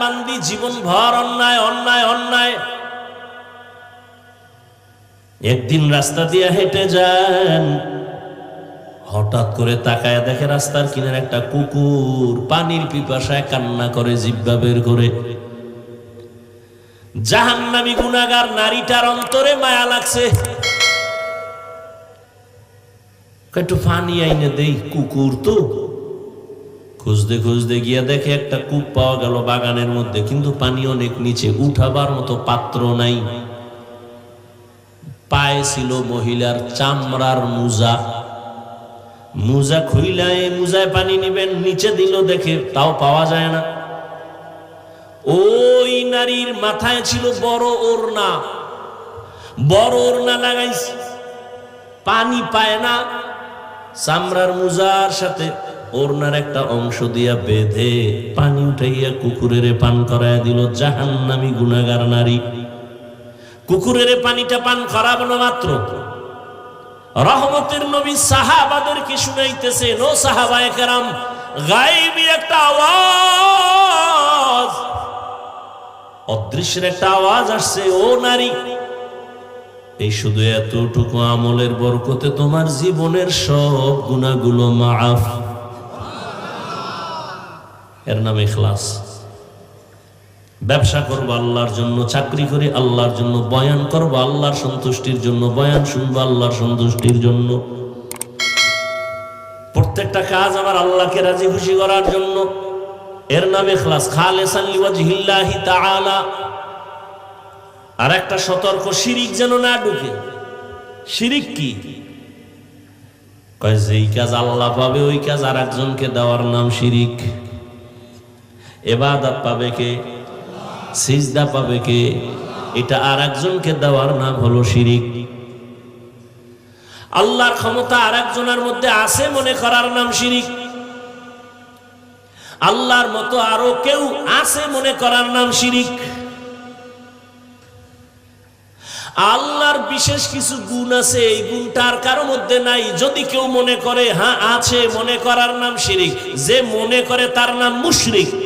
বান্দি জীবন ভর অন্যায় অন্যায় অন্যায়। একদিন রাস্তা দিয়ে হেঁটে যান। হঠাৎ করে তাকায় দেখে রাস্তার কিনারে একটা কুকুর পানির পিপাসায় কান্না করে জিব্বা বের করে। জাহান্নামী গুনাগার নারীটার অন্তরে মায়া লাগছে। একটু পানি আইনে দেই, কুকুর তো। খুঁজতে খুঁজতে গিয়া দেখে একটা কূপ পাওয়া গেল বাগানের মধ্যে, কিন্তু পানি অনেক নিচে, উঠাবার মতো পাত্র নাই। পায়ে ছিল মহিলার চামড়ার মুজা। মুজা খুইলায় মুজায় পানি নিবেন, নিচে দিল দেখে তাও পাওয়া যায় না। ওই নারীর মাথায় ছিল বড় ওড়না। বড় ওড়না লাগাইছে। পানি পায় না। চামড়ার মুজার সাথে ওড়নার একটা অংশ দিয়া বেঁধে পানি উঠাইয়া কুকুরের পান করায় দিল, জাহান্নামী গুনাগার নারী। কুকুরের পানিটা পান করাবো মাত্র। রহমতের নবী সাহাবাদেরকে শুনাইতেছে নো সাহাবায়ে কেরাম গাইবি একটা আওয়াজ। অদৃশ্যের একটা আওয়াজ আসছে, ও নারী, এই শুধু এতটুকু আমলের বরকতে তোমার জীবনের সব গুণাগুলো মাফ। এর নাম ইখলাস। ব্যবসা করব আল্লাহর জন্য, চাকরি করি আল্লাহর জন্য, বয়ান করব আল্লাহর সন্তুষ্টির জন্য, বয়ান শুনব আল্লাহর সন্তুষ্টির জন্য। প্রত্যেকটা কাজ আমার আল্লাহকে রাজি খুশি করার জন্য। এর নাম ইখলাস। খালেসান আর একটা সতর্ক, শিরিক যেন না ঢুকে। শিরিক কি? কয়, যেই কাজ আল্লাহ পাবে, ওই কাজ আর একজনকে দেওয়ার নাম শিরিক। এবাদত পাবে কে? সিজদা পাবে কে? এটা আর একজনকে দেওয়ার নাম হলো শিরিক। আল্লাহর ক্ষমতা আর একজনের মধ্যে আছে মনে করার নাম শিরিক। আল্লাহর মতো আরও কেউ আছে মনে করার নাম শিরিক। আল্লাহর বিশেষ কিছু গুণ আছে, এই গুণটার কারও মধ্যে নাই। যদি কেউ মনে করে হ্যাঁ আছে, মনে করার নাম শিরিক। যে মনে করে তার নাম মুশরিক।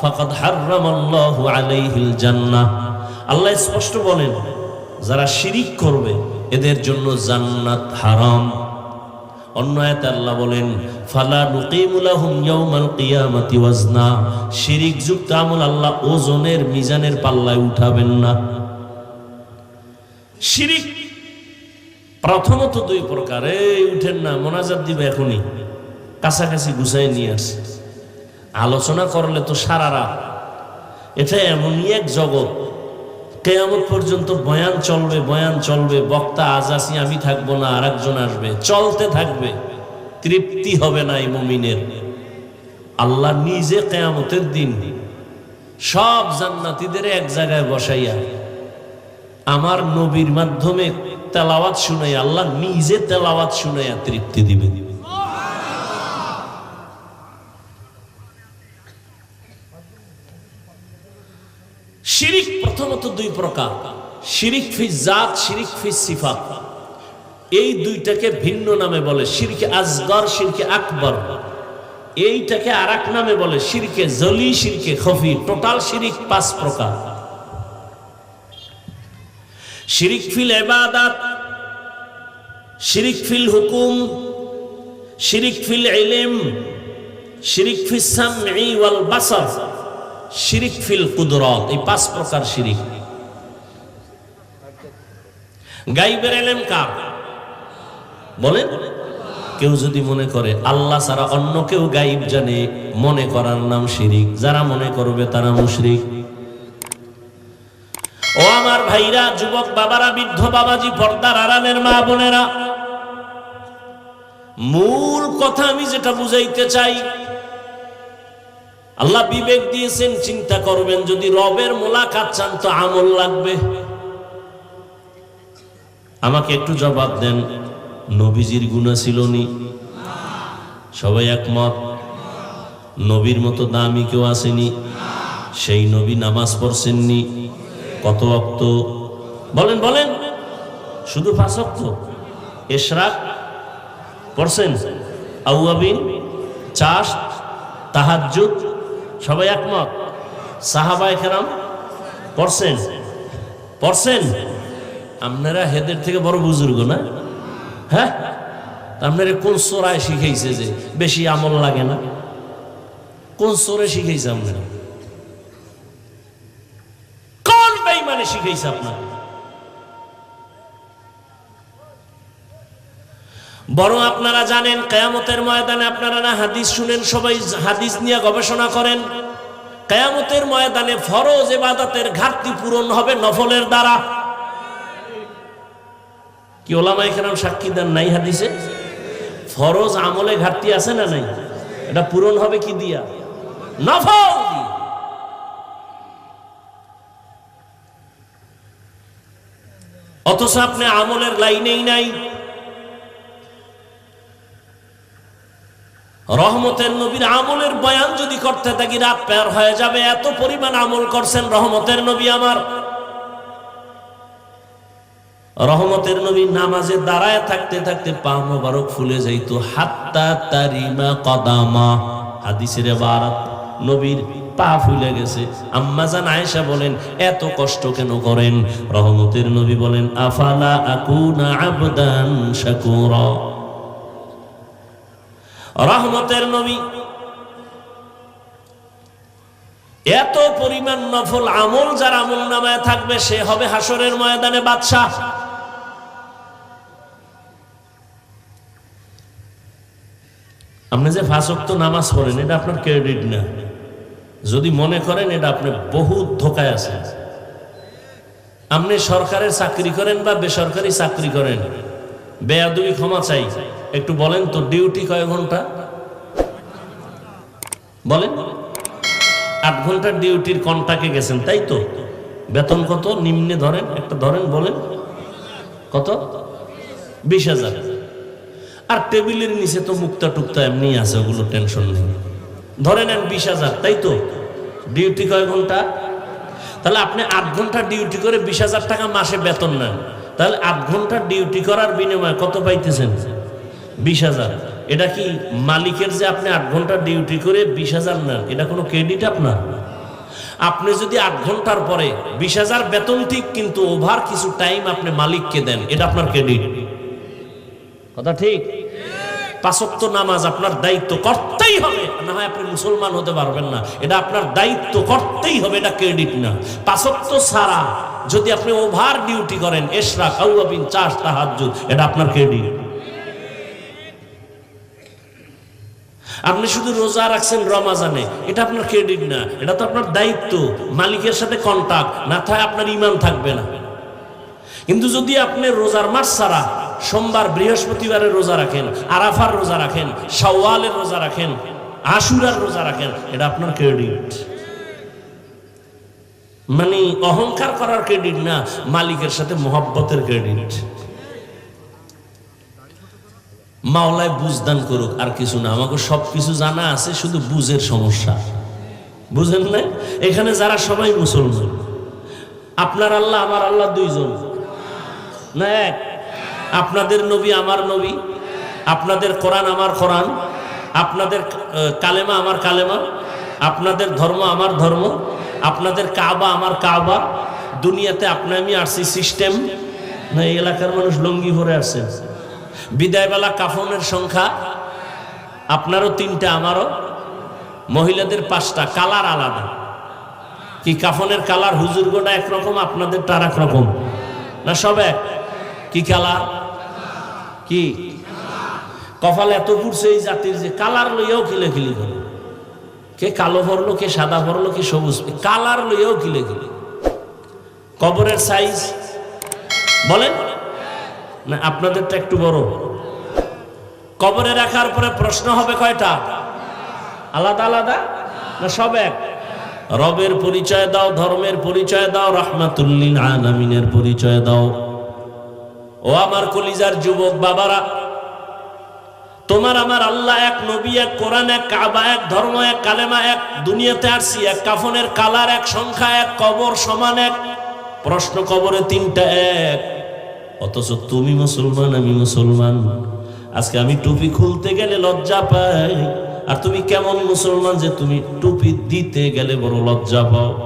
ফাকাদ হাররামাল্লাহু আলাইহিল জান্নাহ। আল্লাহ স্পষ্ট বলেন, যারা শিরিক করবে, এদের জন্য জান্নাত হারাম। অন্য আয়াতে আল্লাহ বলেন, ফালা নুকিমু লাহুম ইয়াউমাল কিয়ামাতি ওয়াজনা। শিরিক যুক্ত আমল আল্লাহ ওজনের মিজানের পাল্লায় উঠাবেন না। শিরিক প্রথমত দুই প্রকার এই উঠেন না, মোনাজাত দিবে এখনই। কাছাকাছি গুছাই নিয়ে আসে আলোচনা করলে তো সারা রাত। এটা এমনই এক জগৎ। কেয়ামত পর্যন্ত বয়ান চলবে বয়ান চলবে, বক্তা আজ আসি আমি থাকব না আর একজন আসবে। চলতে থাকবে। তৃপ্তি হবে না এই মমিনের। আল্লাহ নিজে কেয়ামতের দিন সব জান্নাতীদের এক জায়গায় বসাইয়া আমার নবীর মাধ্যমে তেলাওয়াত শুনাই আল্লাহ নিজে তেলাওয়াত শুনাইয়া তৃপ্তি দিবে শিরিক প্রথমত দুই প্রকার, শিরিক ফি জাত, শিরিক ফি সিফাত। এই দুইটাকে ভিন্ন নামে বলে, শিরকে আজগর শিরকে আকবর। এইটাকে আর নামে বলে, শিরকে জলি, শিরকে খফি। টোটাল শিরিক পাঁচ প্রকার। শিরিক ফিল এবাদাত শিরিক ফিল হুকুম, শিরিক ফিল ইলম, শিরিক ফিস সামঈ ওয়াল বাসার। শিরিক ফিল কুদরত, এই পাঁচ প্রকার শিরিক। গাইবের এলেম কার? বলেন। কেউ যদি মনে করে, আল্লাহ ছাড়া অন্য কেউ গাইব জানে, মনে করার নাম শিরিক। যারা মনে করবে তারা মুশরিক। ও আমার ভাইরা, যুবক বাবারা, বৃদ্ধ বাবাজি, পর্দার আরামের মা বোনেরা, মূল কথা আমি যেটা বুঝাইতে চাই আল্লাহ বিবেক দিয়েছেন, চিন্তা করবেন, যদি রবের মোলাকাত চান তো আমল লাগবে। আমাকে একটু জবাব দেন, নবীজির গুণা ছিল নি? সবাই একমত? নবীর মতো দামি কেউ আসেনি? সেই নবী নামাজ পড়ছেননি? কত অক্ত? বলেন বলেন। শুধু অক্ত? এশরাক পড়ছেন? আউয়াবিন? চাষ? তাহাজ্জুদ? সবাই একমত? সাহাবা খেরাম পড়ছেন? পড়ছেন? আপনারা হেদের থেকে বড় বুজুর্গ না? হ্যাঁ? আপনারা কোন সোরায় শিখেছে যে বেশি আমল লাগে না? কোন সোরে শিখেছে আপনারা? কোন বেইমানে শিখেছে আপনার? বরং আপনারা জানেন, কেয়ামতের ময়দানে আপনারা না হাদিস শুনেন, সবাই হাদিস নিয়ে গবেষণা করেন। কেয়ামতের ময়দানে ফরজ এবাদাতের ঘাটতি পূরণ হবে নফলের দ্বারা। কি ওলামা এখানে সাক্ষী দেন নাই হাদিসে? ফরজ আমলে ঘাটতি আছে না নাই? এটা পূরণ হবে কি দিয়া? নফল অথচ আপনি আমলের লাইনেই নাই। রহমতের নবীর আমলের বয়ান যদি করতে থাকি রাত পেয়ার হয়ে যাবে, এত পরিমাণ আমল করছেন রহমতের নবী আমার। রহমতের নবী নামাজে দাঁড়ায় থাকতে থাকতে পা মোবারক ফুলে যাইতো। হাত্তা তারিমা কদামা, হাদিসের বারাত নবীর পা ফুলে গেছে। আম্মাজান আয়েশা বলেন, এত কষ্ট কেন করেন? রহমতের নবী বলেন, আফালা আকুনা আবদান শাকুরা। রহমতের নবী। এত পরিমাণ নফল আমল যার আমল নামায় থাকবে, সে হবে হাসরের ময়দানে বাদশাহ। আপনি যে ফাঁসক্ত নামাজ পড়েন, এটা আপনার ক্রেডিট না। যদি মনে করেন, এটা আপনি বহুত ধোকায় আছেন। আপনি সরকারের চাকরি করেন বা বেসরকারি চাকরি করেন বেয়াদুই ক্ষমা চাই। একটু বলেন তো, ডিউটি কয় ঘণ্টা? বলেন। আট ঘণ্টার ডিউটির কন্টাকে গেছেন, তাই তো? বেতন কত? নিম্নে ধরেন, একটা ধরেন, বলেন। কত? বিশ হাজার। আর টেবিলের নিচে তো মুক্তা টুক্তা এমনি আছে, ওগুলো টেনশন নেই। ধরে নেন বিশ হাজার, তাই তো? ডিউটি কয় ঘণ্টা? তাহলে আপনি আট ঘণ্টা ডিউটি করে বিশ হাজার টাকা মাসে বেতন নেন। তাহলে আট ঘণ্টা ডিউটি করার বিনিময়ে কত পাইতেছেন? বিশ হাজার। এটা কি মালিকের যে আপনি আট ঘণ্টা ডিউটি করে বিশ হাজার নেন, এটা কোনো ক্রেডিট আপনার? আপনি যদি আট ঘণ্টার পরে বিশ হাজার বেতন ঠিক, কিন্তু ওভার কিছু টাইম আপনি মালিককে দেন, এটা আপনার ক্রেডিট কথা ঠিক? পাঁচক্ত নামাজ আপনার দায়িত্ব করতেই হবে, না হয় আপনি মুসলমান হতে পারবেন না। এটা আপনার দায়িত্ব করতেই হবে, এটা ক্রেডিট না। পাঁচক্ত ছাড়া যদি আপনি ওভার ডিউটি করেন এশরা কাউবিন চাষ তাহাজুদ এটা আপনার ক্রেডিট আপনি শুধু রোজা রাখছেন রমাজানে, এটা আপনার ক্রেডিট না, এটা তো আপনার দায়িত্ব, মালিকের সাথে কন্টাক্ট না থাকে আপনার ইমান থাকবে না। কিন্তু যদি আপনি রোজার মাস ছাড়া সোমবার বৃহস্পতিবারের রোজা রাখেন, আরাফার রোজা রাখেন, শাওয়ালের রোজা রাখেন, আশুরার রোজা রাখেন, এটা আপনার ক্রেডিট মানে অহংকার করার ক্রেডিট না, মালিকের সাথে মোহব্বতের ক্রেডিট মাওলায় বুঝদান করুক, আর কিছু না। আমাকে সব কিছু জানা আছে, শুধু বুঝের সমস্যা। বুঝেন না এখানে যারা সবাই মুসলমান। আপনার আল্লাহ, আমার আল্লাহ দুইজন। না এক? আপনাদের নবী আমার নবী। আপনাদের কোরআন আমার কোরআন। আপনাদের কালেমা আমার কালেমা। আপনাদের ধর্ম আমার ধর্ম। আপনাদের কাবা আমার কাবা। দুনিয়াতে আপনি আমি আসছি সিস্টেম না, এই এলাকার মানুষ লঙ্গি ভরে আসছে। বিদায়বেলা কাফনের সংখ্যা, আপনারও তিনটা, আমারও। মহিলাদের পাঁচটা, কালার আলাদা। কি কাফনের কালার? হুজুর গোটা একরকম আপনাদের তার একরকম না সব এক? কি কালার? কি? কপাল এত পুড়ছে এই জাতির যে কালার লইয়াও কিলে কিলি করে। কে কালো ভরলো, কে সাদা ভরলো, কে সবুজ, কালার লইয়াও কিলে কিলি। কবরের সাইজ বলেন। না, আপনাদেরটা একটু বড়। কবরে রাখার পরে প্রশ্ন হবে কয়টা? আলাদা আলাদা? না, সব এক? রবের পরিচয় দাও, ধর্মের পরিচয় দাও রহমাতুল্লিন আলামিনের পরিচয় দাও। ও আমার কলিজার যুবক বাবারা, তোমার আমার আল্লাহ এক নবী, এক কোরআন, এক কাবা, এক ধর্ম, এক কালেমা, এক দুনিয়াতে আসছি, এক কাফনের কালার, এক সংখ্যা, এক কবর সমান এক। প্রশ্ন কবরে তিনটা, এক। অথচ তুমি মুসলমান, আমি মুসলমান। আজকে আমি টুপি খুলতে গেলে লজ্জা পাই। আর তুমি কেমন মুসলমান যে তুমি টুপি দিতে গেলে বড় লজ্জা পাও।